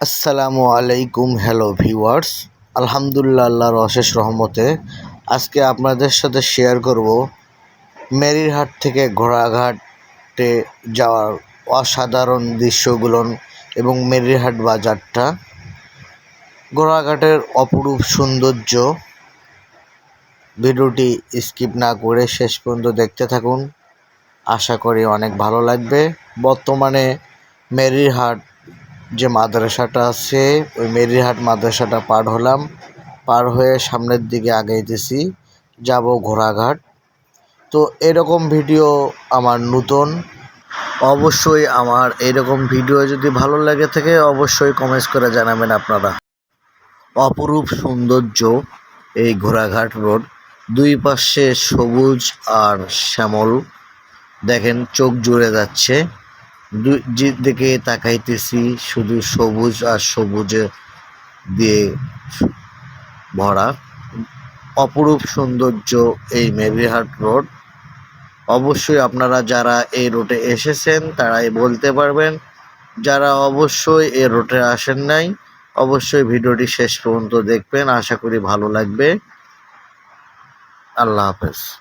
আসসালামু আলাইকুম hello viewers আলহামদুলিল্লাহ, আল্লাহর অশেষ রহমতে আজকে আপনাদের সাথে শেয়ার করব মেরিরহাট থেকে ঘোড়াঘাটে যাওয়ার অসাধারণ দৃশ্যগুলো এবং মেরিরহাট বাজারটা। ঘোড়াঘাটের অপরূপ সৌন্দর্য। ভিডিওটি স্কিপ না করে শেষ পর্যন্ত দেখতে থাকুন। আশা করি অনেক ভালো লাগবে। বর্তমানে মেরিরহাট যে মাদ্রাসাটা আছে, ওই মেরিহাট মাদ্রাসাটা পার হলাম। পার হয়ে সামনের দিকে আগাইতেছি, যাব ঘোড়াঘাট। তো এরকম ভিডিও আমার নতুন। অবশ্যই আমার এরকম ভিডিও যদি ভালো লাগে থাকে, অবশ্যই কমেন্টস করে জানাবেন আপনারা। অপরূপ সৌন্দর্য এই ঘোড়াঘাট রোড। দুই পাশে সবুজ আর শ্যামল। দেখেন চোখ জুড়ে যাচ্ছে। দিকে তাকাইতেছি, শুধু সবুজ আর সবুজে দিয়ে ভরা। অপরূপ সৌন্দর্য এই মেরিহাট রোড। অবশ্যই আপনারা যারা এই রোডে এসেছেন, তারাই বলতে পারবেন, যারা অবশ্যই এই রোডে আসেন নাই, অবশ্যই ভিডিওটি শেষ পর্যন্ত দেখবেন। আশা করি ভালো লাগবে। আল্লাহ হাফেজ।